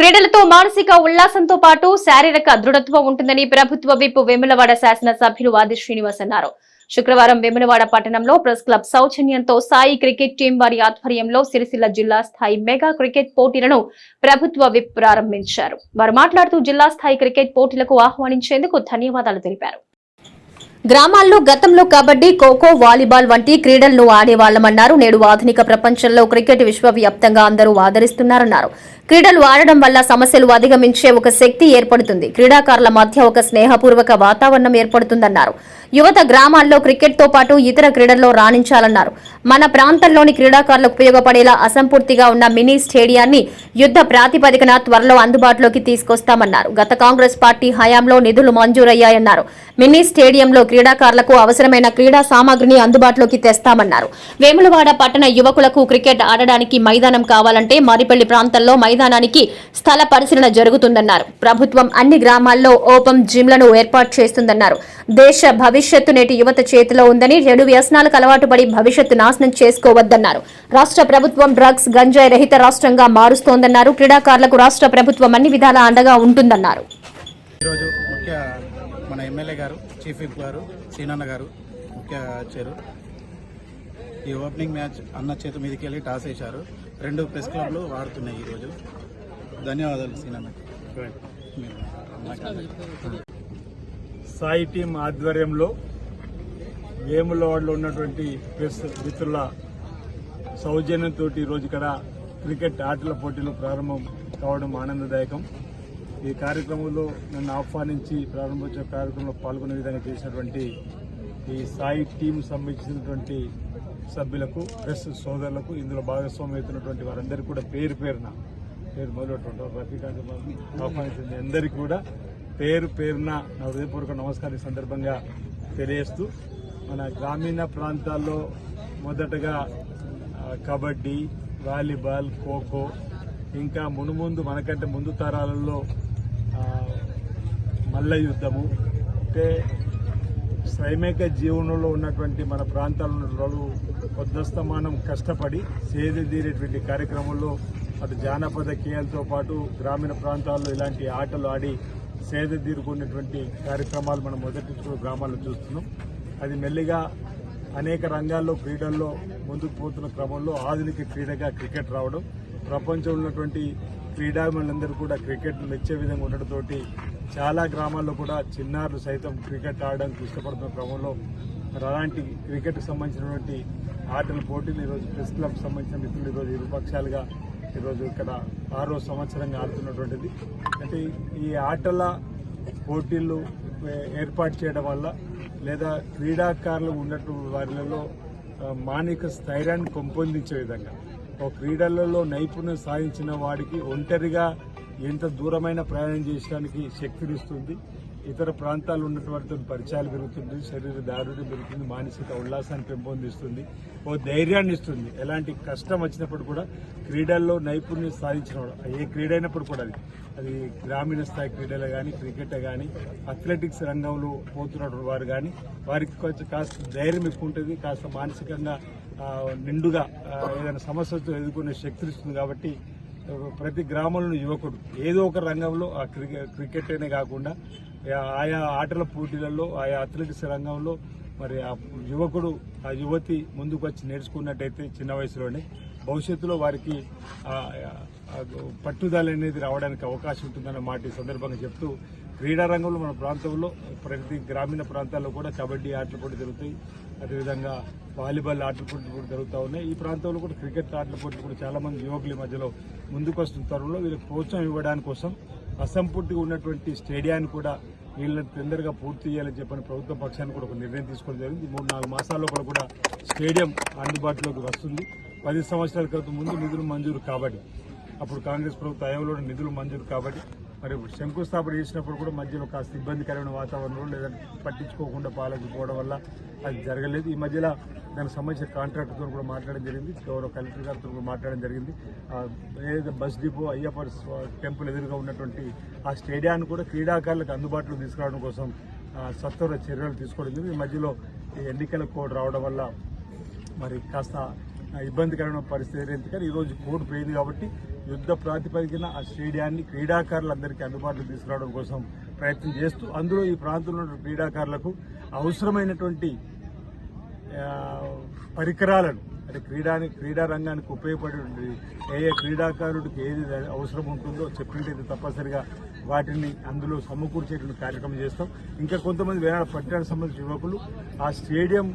క్రీడలతో మానసిక ఉల్లాసంతో పాటు శారీరక దృఢత్వం ఉంటుందని ప్రభుత్వ విప్ వేములవాడ శాసన సభ్యులు ఆది శ్రీనివాస్ అన్నారు. శుక్రవారం వేములవాడ పట్టణంలో ప్రెస్ క్లబ్ సౌజన్యంతో సాయి క్రికెట్ టీం వారి ఆధ్వర్యంలో సిరిసిల్ల జిల్లా స్థాయి మెగా క్రికెట్ పోటీలను ప్రభుత్వ విప్ ప్రారంభించారు. వారు మాట్లాడుతూ జిల్లా స్థాయి క్రికెట్ పోటీలకు ఆహ్వానించేందుకు ధన్యవాదాలు తెలిపారు. గ్రామాల్లో గతంలో కబడ్డీ ఖోఖో వాలీబాల్ వంటి క్రీడలను ఆడేవాళ్ళమన్నారు నేడు ఆధునిక ప్రపంచంలో క్రికెట్ విశ్వవ్యాప్తంగా అందరూ ఆదరిస్తున్నారన్నారు. క్రీడలు ఆడడం వల్ల సమస్యలు అధిగమించే ఒక శక్తి ఏర్పడుతుంది. క్రీడాకారుల మధ్య ఒక స్నేహపూర్వక వాతావరణం ఏర్పడుతుందన్నారు. యువత గ్రామాల్లో క్రికెట్తో పాటు ఇతర క్రీడల్లో రాణించాలన్నారు. మన ప్రాంతంలోని క్రీడాకారులకు ఉపయోగపడేలా అసంపూర్తిగా ఉన్న మినీ స్టేడియాన్ని యుద్ధ ప్రాతిపదికన త్వరలో అందుబాటులోకి తీసుకొస్తామన్నారు. గత కాంగ్రెస్ పార్టీ హయాంలో నిధులు మంజూరయ్యాయన్నారు. మినీ స్టేడియంలో క్రీడాకారులకు అవసరమైన క్రీడా సామాగ్రిని అందుబాటులోకి తెస్తామన్నారు. వేములవాడ పట్టణ యువకులకు క్రికెట్ ఆడడానికి మైదానం కావాలంటే మారిపల్లి ప్రాంతంలో మైదానానికి స్థల పరిశీలన జరుగుతుందన్నారు. ప్రభుత్వం అన్ని గ్రామాల్లో ఓపెన్ జిమ్లను ఏర్పాటు చేస్తుందన్నారు. దేశ భవిష్యత్తు నేటి యువత చేతిలో ఉందని చెడు వ్యసనాలకు అలవాటు పడి భవిష్యత్తు నాశనం చేసుకోవద్దన్నారు. రాష్ట్ర ప్రభుత్వం డ్రగ్స్ గంజాయి రహిత రాష్ట్రంగా మారుస్తోందన్నారు. క్రీడాకారులకు రాష్ట్ర ప్రభుత్వం అన్ని విధాల అండగా ఉంటుందన్నారు. ఈరోజు ముఖ్య మన ఎమ్మెల్యే గారు చీఫ్ విప్ గారు సీనన్న గారు ముఖ్య వచ్చారు ఈ ఓపెనింగ్ మ్యాచ్ అన్న చేతి మీదకి వెళ్ళి టాస్ వేశారు. రెండు ప్రెస్ క్లబ్లు ఆడుతున్నాయి ఈరోజు ధన్యవాదాలు సీనన్న. సాయి టీం ఆధ్వర్యంలో వేములవాడలో ఉన్నటువంటి ప్రెస్ మిత్రుల సౌజన్యంతో ఈరోజు ఇక్కడ క్రికెట్ ఆటల పోటీలు ప్రారంభం కావడం ఆనందదాయకం. ఈ కార్యక్రమంలో నన్ను ఆహ్వానించి ప్రారంభోత్సవ కార్యక్రమంలో పాల్గొనే విధంగా చేసినటువంటి ఈ సాయి టీం సంబంధించినటువంటి సభ్యులకు ప్రెస్ సోదరులకు ఇందులో భాగస్వామ్యం అవుతున్నటువంటి వారందరికీ కూడా పేరు పేరున పేరు మొదలటువంటి రఫీకాంత్ బాబు ఆహ్వానించిన అందరికీ కూడా పేరు పేరున నా హృదయపూర్వక నమస్కారం సందర్భంగా తెలియజేస్తూ మన గ్రామీణ ప్రాంతాల్లో మొదటగా కబడ్డీ వాలీబాల్ ఖోఖో ఇంకా మునుముందు మనకంటే ముందు తరాలలో మల్ల యుద్ధము. అంటే సైమిక జీవనంలో ఉన్నటువంటి మన ప్రాంతాల్లో వాళ్ళు పొద్దస్తమానం కష్టపడి సేదతీరేటువంటి కార్యక్రమంలో అటు జానపద కీయాలతో పాటు గ్రామీణ ప్రాంతాల్లో ఇలాంటి ఆటలు ఆడి సేద తీరుకునేటువంటి కార్యక్రమాలు మనం మొదటి గ్రామాల్లో చూస్తున్నాం. అది మెల్లిగా అనేక రంగాల్లో క్రీడల్లో ముందుకు పోతున్న క్రమంలో ఆధునిక క్రీడగా క్రికెట్ రావడం ప్రపంచంలో ఉన్నటువంటి క్రీడాభిమానులందరూ కూడా క్రికెట్ మెచ్చే విధంగా ఉండటంతో చాలా గ్రామాల్లో కూడా చిన్నారులు సైతం క్రికెట్ ఆడడానికి ఇష్టపడుతున్న క్రమంలో అలాంటి క్రికెట్కి సంబంధించినటువంటి ఆటల పోటీలు ఈరోజు ప్రెస్ క్లబ్ సంబంధించిన మిత్రులు ఈరోజు ఇరు పక్షాలుగా ఈరోజు ఇక్కడ ఆరో సంవత్సరంగా ఆడుతున్నటువంటిది. అంటే ఈ ఆటల పోటీలు ఏర్పాటు చేయడం వల్ల లేదా క్రీడాకారులు ఉన్నట్టు వారిలో మానిక మానసిక స్థైర్యాన్ని పెంపొందించే విధంగా ఒక క్రీడలలో నైపుణ్యం సాధించిన వాడికి ఒంటరిగా ఎంత దూరమైన ప్రయాణం చేయడానికి శక్తినిస్తుంది ఇతర ప్రాంతాలు ఉన్నటువంటి పరిచయాలు పెరుగుతుంది. శరీర దారుణ్యం పెరుగుతుంది. మానసిక ఉల్లాసాన్ని పెంపొందిస్తుంది. ఓ ధైర్యాన్ని ఇస్తుంది. ఎలాంటి కష్టం వచ్చినప్పుడు కూడా క్రీడల్లో నైపుణ్యం సాధించిన ఏ క్రీడ అయినప్పుడు కూడా అది. అది గ్రామీణ స్థాయి క్రీడలు కానీ క్రికెట్ కానీ అథ్లెటిక్స్ రంగంలో పోతున్న వారు కానీ వారికి కొంచెం కాస్త ధైర్యం ఎక్కువ ఉంటుంది. కాస్త మానసికంగా నిండుగా ఏదైనా సమస్యతో ఎదుర్కొనే శక్తినిస్తుంది కాబట్టి ప్రతి గ్రామంలో యువకుడు ఏదో ఒక రంగంలో ఆ క్రికెట్ అనే కాకుండా ఆయా ఆటల పోటీలలో ఆయా అథ్లెటిక్స్ రంగంలో మరి ఆ యువకుడు ఆ యువతి ముందుకు వచ్చి నేర్చుకున్నట్టయితే చిన్న వయసులోనే భవిష్యత్తులో వారికి పట్టుదల అనేది రావడానికి అవకాశం ఉంటుందన్న మాట ఈ సందర్భంగా చెప్తూ క్రీడా రంగంలో మన ప్రాంతంలో ప్రతి గ్రామీణ ప్రాంతాల్లో కూడా కబడ్డీ ఆటలు కూడా జరుగుతాయి. అదేవిధంగా వాలీబాల్ ఆటల పోటీలు కూడా జరుగుతూ ఉన్నాయి. ఈ ప్రాంతంలో కూడా క్రికెట్ ఆటల పోటీలు కూడా చాలా మంది యువకుల మధ్యలో ముందుకు వస్తున్న తరుణంలో వీళ్ళకి ప్రోత్సాహం ఇవ్వడానికి కోసం అసంపూర్తిగా ఉన్నటువంటి స్టేడియాన్ని కూడా వీళ్ళని తొందరగా పూర్తి చేయాలని చెప్పని ప్రభుత్వ పక్షాన్ని కూడా ఒక నిర్ణయం తీసుకోవడం జరిగింది. మూడు నాలుగు మాసాల లోపల కూడా స్టేడియం అందుబాటులోకి వస్తుంది. పది సంవత్సరాల క్రితం ముందు నిధులు మంజూరు కాబట్టి అప్పుడు కాంగ్రెస్ ప్రభుత్వ హయాంలో నిధులు మంజూరు కాబట్టి మరి శంకుస్థాపన చేసినప్పుడు కూడా మధ్యలో కాస్త ఇబ్బందికరమైన వాతావరణంలో లేదంటే పట్టించుకోకుండా పాలకపోవడం వల్ల అది జరగలేదు. ఈ మధ్యలో దానికి సంబంధించిన కాంట్రాక్టర్తో కూడా మాట్లాడడం జరిగింది. గౌరవ కలెక్టర్ గారితో కూడా మాట్లాడడం జరిగింది. ఏదైతే బస్ డిపో అయ్యప్ప టెంపుల్ ఎదురుగా ఉన్నటువంటి ఆ స్టేడియాన్ని కూడా క్రీడాకారులకు అందుబాటులో తీసుకురావడం కోసం సత్వర చర్యలు తీసుకోవడం జరిగింది. ఈ మధ్యలో ఈ ఎన్నికల కోడ్ రావడం వల్ల మరి కాస్త ఇబ్బందికరమైన పరిస్థితి ఎందుకని ఈరోజు కోడ్ పోయింది కాబట్టి యుద్ధ ప్రాతిపదికన ఆ స్టేడియాన్ని క్రీడాకారులందరికీ అందుబాటులో తీసుకురావడం కోసం ప్రయత్నం చేస్తూ అందులో ఈ ప్రాంతంలో ఉన్న క్రీడాకారులకు అవసరమైనటువంటి పరికరాలను అంటే క్రీడాని క్రీడా రంగానికి ఉపయోగపడే ఏ ఏ క్రీడాకారుడికి ఏది అవసరం ఉంటుందో చెప్పినట్టయితే తప్పనిసరిగా వాటిని అందులో సమకూర్చేటువంటి కార్యక్రమం చేస్తాం. ఇంకా కొంతమంది వేరే పట్టణానికి సంబంధించిన యువకులు ఆ స్టేడియం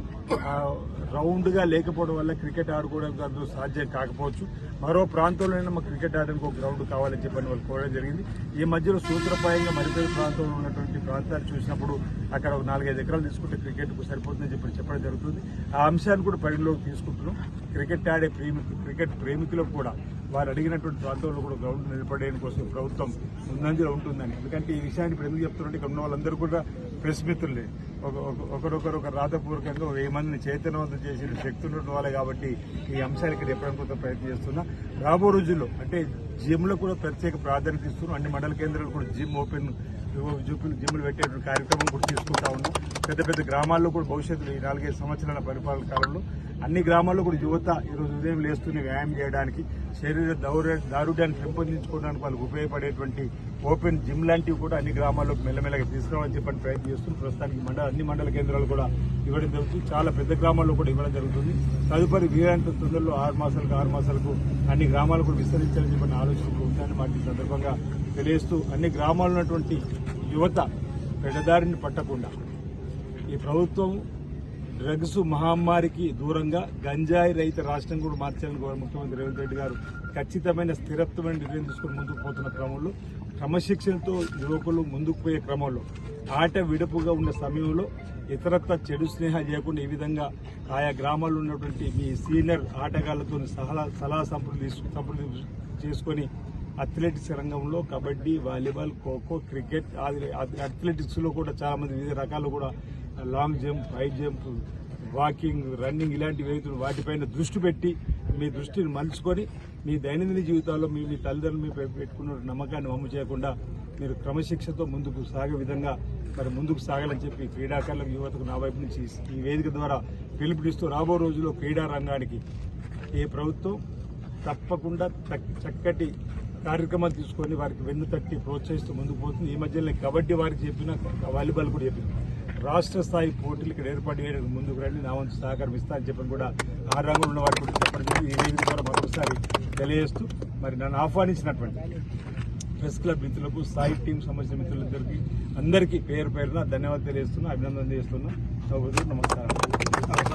రౌండ్గా లేకపోవడం వల్ల క్రికెట్ ఆడుకోవడానికి అందులో సాధ్యం కాకపోవచ్చు. మరో ప్రాంతంలోనైనా మాకు క్రికెట్ ఆడడానికి ఒక గ్రౌండ్ కావాలని చెప్పని వాళ్ళు కోరడం జరిగింది. ఈ మధ్యలో సూత్రప్రాయంగా మరిపేరు ప్రాంతంలో ఉన్నటువంటి ప్రాంతాలు చూసినప్పుడు అక్కడ ఒక నాలుగైదు ఎకరాలు తీసుకుంటే క్రికెట్కు సరిపోతుందని చెప్పి చెప్పడం జరుగుతుంది. ఆ అంశాన్ని కూడా పరిగణలోకి తీసుకుంటున్నాం. క్రికెట్ ఆడే ప్రేమికులు క్రికెట్ ప్రేమికులకు కూడా వారు అడిగినటువంటి ప్రాంతంలో కూడా గ్రౌండ్ నిలబడేయడం కోసం ప్రభుత్వం ముందంజలో ఉంటుందని. ఎందుకంటే ఈ విషయాన్ని ఇప్పుడు ఎందుకు చెప్తున్నట్టు ఇక్కడ ఉన్న వాళ్ళందరూ కూడా ప్రెస్ మిత్రులే. ఒక ఒకరొకరు ఒక రాతపూర్వకంగా వెయ్యి మందిని చైతన్యవంతం చేసిన శక్తి ఉన్న వాళ్ళే కాబట్టి ఈ అంశాలకి ఇక్కడ ఎప్పటికీ ప్రయత్నం చేస్తున్నా. రాబో రోజుల్లో అంటే జిమ్లో కూడా ప్రత్యేక ప్రాధాన్యత ఇస్తున్నాం అన్ని మండల కేంద్రాలు కూడా జిమ్ ఓపెన్ జూపులు జిమ్లు పెట్టేటువంటి కార్యక్రమం కూడా తీసుకుంటా ఉన్నాం. పెద్ద పెద్ద గ్రామాల్లో కూడా భవిష్యత్తులో ఈ నాలుగైదు సంవత్సరాల పరిపాలన కాలంలో అన్ని గ్రామాల్లో కూడా యువత ఈరోజు ఉదయం లేస్తూనే వ్యాయామం చేయడానికి శరీర దౌర్య దారుఢ్యాన్ని పెంపొందించుకోవడానికి వాళ్ళకి ఉపయోగపడేటువంటి ఓపెన్ జిమ్ లాంటివి కూడా అన్ని గ్రామాల్లోకి మెల్లమెల్లగా తీసుకురావాలని చెప్పని ప్రయత్నం చేస్తుంది ప్రస్తుతానికి మండల అన్ని మండల కేంద్రాలు కూడా ఇవ్వడం జరుగుతుంది. చాలా పెద్ద గ్రామాల్లో కూడా ఇవ్వడం జరుగుతుంది. తదుపరి వీరంత తొందరలో ఆరు మాసాలకు ఆరు మాసాలకు అన్ని గ్రామాలు కూడా విస్తరించాలని చెప్పిన ఆలోచన కూడా ఉందని మాకు సందర్భంగా తెలియజేస్తూ అన్ని గ్రామాల్లో ఉన్నటువంటి యువత పెడదారిని పట్టకుండా ఈ ప్రభుత్వం డ్రగ్స్ మహమ్మారికి దూరంగా గంజాయి రహిత రాష్ట్రం కూడా మార్చాలని ముఖ్యమంత్రి రేవంత్ రెడ్డి గారు ఖచ్చితమైన స్థిరత్వమైన నిర్ణయం తీసుకుని ముందుకు పోతున్న క్రమంలో క్రమశిక్షణతో యువకులు ముందుకు పోయే క్రమంలో ఆట విడుపుగా ఉన్న సమయంలో ఇతరత్వ చెడు స్నేహాలు చేయకుండా ఈ విధంగా ఆయా గ్రామాల్లో ఉన్నటువంటి మీ సీనియర్ ఆటగాళ్ళతో సలహా సలహా సంప్రదించు సంప్రదించు చేసుకొని అథ్లెటిక్స్ రంగంలో కబడ్డీ వాలీబాల్ ఖోఖో క్రికెట్ అథ్లెటిక్స్లో అథ్లెటిక్స్లో కూడా చాలా మంది వివిధ రకాలు కూడా long jump high jump walking running ఇలాంటి వేదికలు వాటిపైన దృష్టి పెట్టి మీ దృష్టిని మలుచుకొని మీ దైనందిన జీవితాల్లో మీ మీ తల్లిదండ్రులు మీ పెట్టుకున్న నమ్మకాన్ని వమ్ము చేయకుండా మీరు క్రమశిక్షతో ముందుకు సాగే విధంగా మరి ముందుకు సాగాలని చెప్పి క్రీడాకారులకు యువతకు నా వైపు నుంచి ఈ వేదిక ద్వారా పిలుపునిస్తూ రాబో రోజుల్లో క్రీడా రంగానికి ఏ ప్రభుత్వం తప్పకుండా చక్కటి కార్యక్రమాలు తీసుకొని వారికి వెన్ను తట్టి ప్రోత్సహిస్తూ ముందుకు పోతుంది. ఈ మధ్యలో కబడ్డీ వారికి చెప్పిన వాలీబాల్ కూడా చెప్పిన రాష్ట్ర స్థాయి పోటీలు ఇక్కడ ఏర్పాటు చేయడానికి ముందుకు రండి నా వంతు సహకారం ఇస్తా అని చెప్పని కూడా ఆ రంగంలో ఉన్న వారికి చెప్పడం జరిగింది. ఈ వేదిక ద్వారా మరొకసారి తెలియజేస్తూ మరి నన్ను ఆహ్వానించినటువంటి ప్రెస్ క్లబ్ మిత్రులకు సాయి టీం సంబంధించిన మిత్రులందరికీ అందరికీ పేరు పేరున ధన్యవాదాలు తెలియజేస్తున్నా అభినందన చేస్తున్నా నమస్కారం.